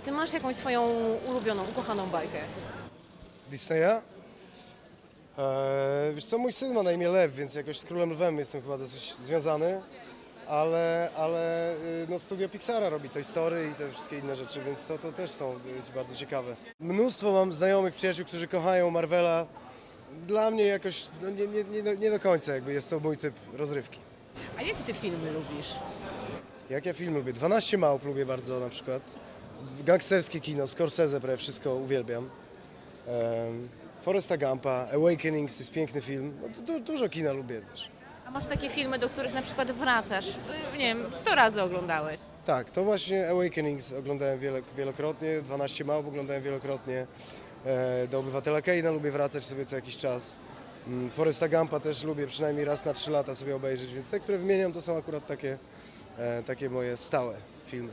Czy ty masz jakąś swoją ulubioną, ukochaną bajkę? Disneya? Eee, wiesz co, mój syn ma na imię Lew, więc jakoś z Królem Lwem jestem chyba dosyć związany, ale, ale y, no, studio Pixara robi Toy Story i te wszystkie inne rzeczy, więc to, to też są y, bardzo ciekawe. Mnóstwo mam znajomych, przyjaciół, którzy kochają Marvela. Dla mnie jakoś no, nie, nie, nie, do- nie do końca jakby jest to mój typ rozrywki. A jakie ty filmy lubisz? Jak ja film lubię? 12 małp lubię bardzo na przykład. Gangsterskie kino, Scorsese prawie wszystko uwielbiam. Um, Foresta Gampa, Awakenings jest piękny film. No, du, du, dużo kina lubię też. A masz takie filmy, do których na przykład wracasz, y, nie wiem, 100 razy oglądałeś? Tak, to właśnie Awakenings oglądałem wielokrotnie, 12 małp oglądałem wielokrotnie. E, do Obywatela Keina lubię wracać sobie co jakiś czas. Mm, Foresta Gampa też lubię przynajmniej raz na 3 lata sobie obejrzeć, więc te, które wymieniam, to są akurat takie, e, takie moje stałe filmy.